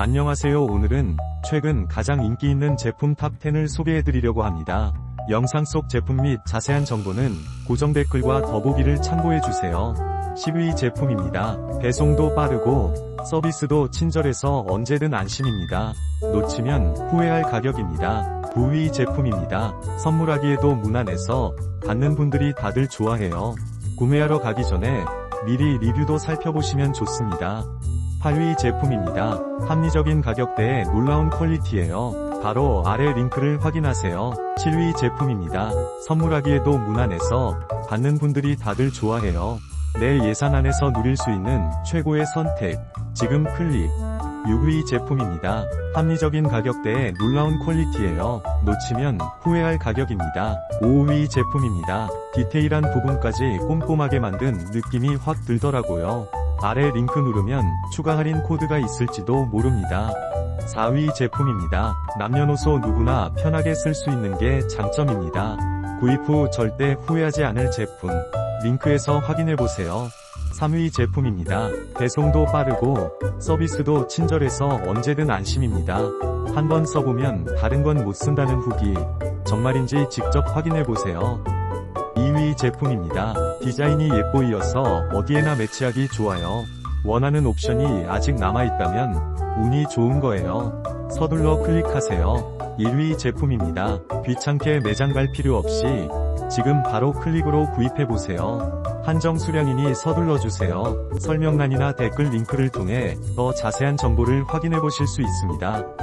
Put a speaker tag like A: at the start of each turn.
A: 안녕하세요 오늘은 최근 가장 인기 있는 제품 탑10을 소개해드리려고 합니다. 영상 속 제품 및 자세한 정보는 고정 댓글과 더보기를 참고해주세요. 10위 제품입니다. 배송도 빠르고 서비스도 친절해서 언제든 안심입니다. 놓치면 후회할 가격입니다. 9위 제품입니다. 선물하기에도 무난해서 받는 분들이 다들 좋아해요. 구매하러 가기 전에 미리 리뷰도 살펴보시면 좋습니다. 8위 제품입니다. 합리적인 가격대에 놀라운 퀄리티예요. 바로 아래 링크를 확인하세요. 7위 제품입니다. 선물하기에도 무난해서 받는 분들이 다들 좋아해요. 내 예산 안에서 누릴 수 있는 최고의 선택. 지금 클릭. 6위 제품입니다. 합리적인 가격대에 놀라운 퀄리티예요. 놓치면 후회할 가격입니다. 5위 제품입니다. 디테일한 부분까지 꼼꼼하게 만든 느낌이 확 들더라고요. 아래 링크 누르면 추가 할인 코드가 있을지도 모릅니다. 4위 제품입니다. 남녀노소 누구나 편하게 쓸 수 있는 게 장점입니다. 구입 후 절대 후회하지 않을 제품. 링크에서 확인해보세요. 3위 제품입니다. 배송도 빠르고 서비스도 친절해서 언제든 안심입니다. 한번 써보면 다른 건 못 쓴다는 후기. 정말인지 직접 확인해보세요. 2위 제품입니다. 디자인이 예뻐이어서 어디에나 매치하기 좋아요. 원하는 옵션이 아직 남아있다면 운이 좋은 거예요. 서둘러 클릭하세요. 1위 제품입니다. 귀찮게 매장 갈 필요 없이 지금 바로 클릭으로 구입해보세요. 한정 수량이니 서둘러주세요. 설명란이나 댓글 링크를 통해 더 자세한 정보를 확인해보실 수 있습니다.